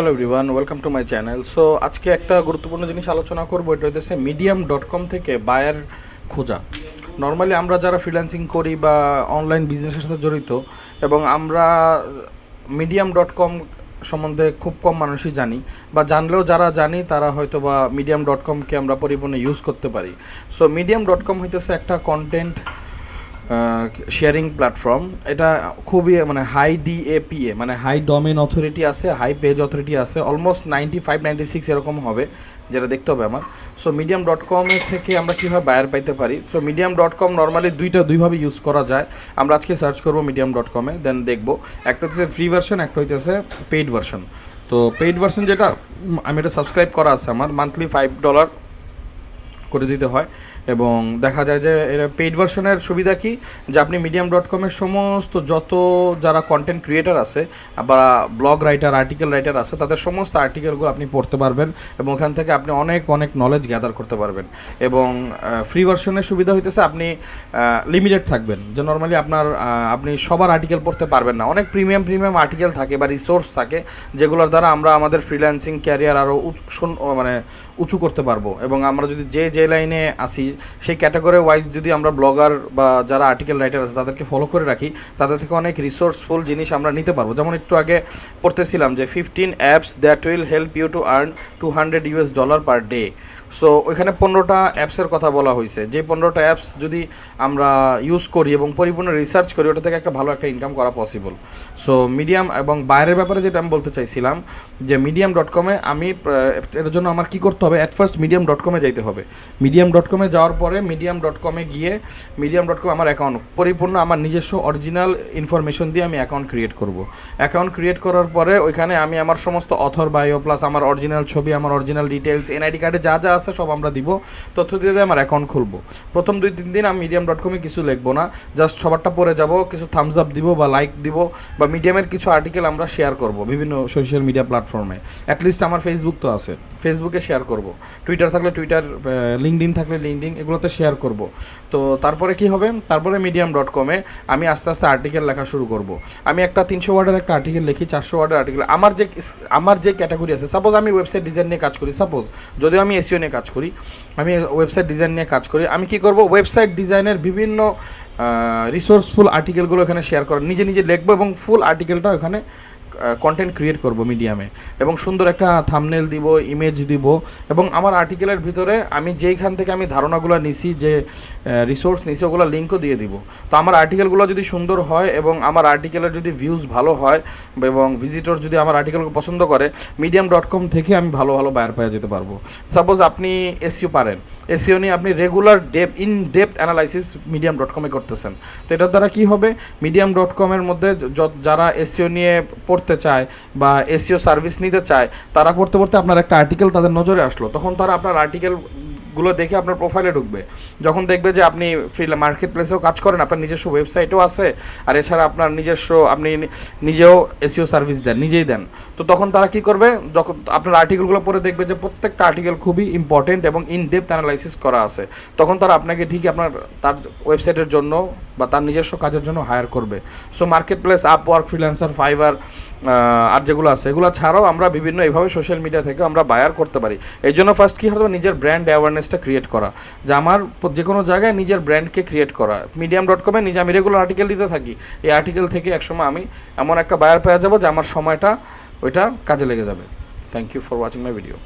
Hello everyone welcome to my channel so আজকে একটা গুরুত্বপূর্ণ জিনিস আলোচনা করব, এটা হচ্ছে মিডিয়াম ডট কম থেকে বায়ার খোঁজা। নর্মালি আমরা যারা ফ্রিল্যান্সিং করি বা অনলাইন বিজনেসের সাথে জড়িত, এবং আমরা মিডিয়াম ডট কম সম্বন্ধে খুব কম মানুষই জানি, বা জানলেও যারা জানি, তারা হয়তো বা মিডিয়াম ডট কমকে আমরা পরিপূর্ণে ইউজ করতে পারি। সো মিডিয়াম ডট কম হইতেছে একটা কন্টেন্ট শেয়ারিং প্ল্যাটফর্ম এটা খুবই মানে হাই ডিএপিএ মানে হাই ডোমেন অথরিটি আছে হাই পেজ অথরিটি আছে almost ninety five ninety six এরকম হবে, যেটা দেখতে হবে আমার। সো মিডিয়াম ডট কমের থেকে আমরা কীভাবে বায়ার পাইতে পারি? So medium dot com normally দুইটা, দুইভাবে ইউজ করা যায়। আমরা আজকে সার্চ করব মিডিয়াম ডট কমে দেন দেখব। একটা হচ্ছে ফ্রি ভার্সন একটা হইতেছে পেইড ভার্সন তো পেইড ভার্সন যেটা আমি এটা সাবস্ক্রাইব করা আছে আমার। মান্থলি ফাইভ ডলার করে দিতে হয়। এবং দেখা যায় যে এর পেইড ভার্সনের সুবিধা কি? যে আপনি মিডিয়াম ডট কমের সমস্ত যত যারা কন্টেন্ট ক্রিয়েটার আছে বা ব্লগ রাইটার আর্টিকেল রাইটার আছে, তাদের সমস্ত আর্টিকেলগুলো আপনি পড়তে পারবেন এবং ওখান থেকে আপনি অনেক অনেক নলেজ গ্যাদার করতে পারবেন। এবং ফ্রি ভার্সনের সুবিধা হইতেছে আপনি লিমিটেড থাকবেন। যে নর্মালি আপনার আপনি সবার আর্টিকেল পড়তে পারবেন না। অনেক প্রিমিয়াম প্রিমিয়াম আর্টিকেল থাকে বা রিসোর্স থাকে যেগুলোর দ্বারা আমরা আমাদের ফ্রিল্যান্সিং ক্যারিয়ার আরও মানে উঁচু করতে পারব। এবং আমরা যদি যে যে লাইনে আসি সেই ক্যাটাগরি ওয়াইজ যদি আমরা ব্লগার বা যারা আর্টিকেল রাইটার আছে তাদেরকে ফলো করে রাখি, তাদের থেকে অনেক রিসোর্সফুল জিনিস আমরা নিতে পারব। যেমন একটু আগে পড়তেছিলাম যে fifteen apps that will help you to earn two hundred US dollar per day so ওইখানে পনেরোটা অ্যাপসের কথা বলা হয়েছে। যে পনেরোটা অ্যাপস যদি আমরা ইউজ করি এবং পরিপূর্ণ রিসার্চ করি, ওটা থেকে একটা ভালো একটা ইনকাম করা পসিবল সো মিডিয়াম এবং বাইরের ব্যাপারে যেটা আমি বলতে চাইছিলাম, যে মিডিয়াম ডট কমে আমি এর জন্য আমার কি করতে হবে? অ্যাট ফার্স্ট মিডিয়াম ডট কমে যাইতে হবে। মিডিয়াম ডট কমে যাওয়ার পরে মিডিয়াম ডট কমে গিয়ে মিডিয়াম ডট কম আমার অ্যাকাউন্ট পরিপূর্ণ আমার নিজস্ব অরিজিনাল ইনফরমেশন দিয়ে আমি অ্যাকাউন্ট ক্রিয়েট করব। অ্যাকাউন্ট ক্রিয়েট করার পরে ওইখানে আমি আমার সমস্ত অথর বায়ো প্লাস আমার অরিজিনাল ছবি, আমার অরিজিনাল ডিটেলস এনআইডি কার্ডে যা যা আছে, সব আমরা দিব। তথ্য দিয়ে দিয়ে আমার অ্যাকাউন্ট খুলবো। প্রথম দুই তিন দিন আমি মিডিয়াম ডট কমে কিছু লিখব না। জাস্ট সবারটা পরে যাব, কিছু থামস আপ দিব বা লাইক দিব বা মিডিয়ামের কিছু আর্টিকেল আমরা শেয়ার করব বিভিন্ন সোশ্যাল মিডিয়া প্ল্যাটফর্মে অ্যাটলিস্ট আমার ফেসবুক তো আছে। ফেসবুকে শেয়ার করব। টুইটার থাকলে টুইটার লিঙ্কডিন থাকলে লিঙ্কডিন এগুলোতে শেয়ার করব। তো তারপরে কি হবে? তারপরে মিডিয়াম ডট কমে আমি আস্তে আস্তে আর্টিকেল লেখা শুরু করব। আমি একটা তিনশো ওয়ার্ডের একটা আর্টিকেল লিখি, চারশো ওয়ার্ডের আর্টিকেল আমার যে আমার যে ক্যাটাগরি আছে সাপোজ আমি ওয়েবসাইট ডিজাইন নিয়ে কাজ করি সাপোজ যদিও আমি এসিও নিয়ে কাজ করি, আমি ওয়েবসাইট ডিজাইন নিয়ে কাজ করি। আমি কি করব? ওয়েবসাইট ডিজাইনের বিভিন্ন রিসোর্সফুল আর্টিকেলগুলো এখানে শেয়ার করার। নিজে নিজে লিখব এবং ফুল আর্টিকেলটা ওখানে কন্টেন্ট ক্রিয়েট করব মিডিয়ামে এবং সুন্দর একটা থামনেল দিব ইমেজ দিব। এবং আমার আর্টিকেলের ভিতরে আমি যেইখান থেকে আমি ধারণাগুলো নিছি, যে রিসোর্স নিছি, ওগুলো লিঙ্কও দিয়ে দিব। তো আমার আর্টিকেলগুলো যদি সুন্দর হয় এবং আমার আর্টিকেলের যদি ভিউজ ভালো হয় এবং ভিজিটর যদি আমার আর্টিকেলকে পছন্দ করে মিডিয়াম ডট কম থেকে আমি ভালো ভালো বায়ার পাওয়া যেতে পারব। সাপোজ আপনি এসিও পারেন। এসিও নিয়ে আপনি regular dep in depth analysis medium dot কমে করতেছেন। তো এটার দ্বারা কি হবে? মিডিয়াম ডট কমের মধ্যে যারা এসিও নিয়ে পড়তে চায় বা এসিও সার্ভিস নিতে চায়, তারা পড়তে পড়তে আপনার একটা আর্টিকেল তাদের নজরে আসলো। তখন তারা আপনার আর্টিকেলগুলো দেখে আপনার প্রোফাইলে ঢুকবে। যখন দেখবে যে আপনি ফ্রি মার্কেট প্লেসেও কাজ করেন, আপনার নিজস্ব ওয়েবসাইটও আছে, আর এছাড়া আপনার নিজস্ব, আপনি নিজেও এসিও সার্ভিস দেন, নিজেই দেন। তো তখন তারা কি করবে? যখন আপনার আর্টিকেলগুলো পরে দেখবে যে প্রত্যেকটা আর্টিকেল খুবই ইম্পর্টেন্ট এবং ইন ডেপথ অ্যানালাইসিস করা আছে। তখন তারা আপনাকে ঠিক আপনার, তার ওয়েবসাইটের জন্য বা তার নিজস্ব কাজের জন্য হায়ার করবে। So marketplace Upwork freelancer Fiverr আর যেগুলো আছে, এগুলো ছাড়াও আমরা বিভিন্ন এইভাবে সোশ্যাল মিডিয়া থেকে আমরা বায়ার করতে পারি। এই জন্য ফার্স্ট কী হবে? নিজের ব্র্যান্ড অ্যাওয়ারনেসটা ক্রিয়েট করা। যে আমার যে কোনো জায়গায় নিজের ব্র্যান্ডকে ক্রিয়েট করা। মিডিয়াম ডট কমে নিজে আমি রেগুলার আর্টিকেল দিতে থাকি। এই আর্টিকেল থেকে একসময় আমি এমন একটা বায়ার পেয়ে যাব যে আমার সময়টা ওইটা কাজে লেগে যাবে। Thank you for watching my video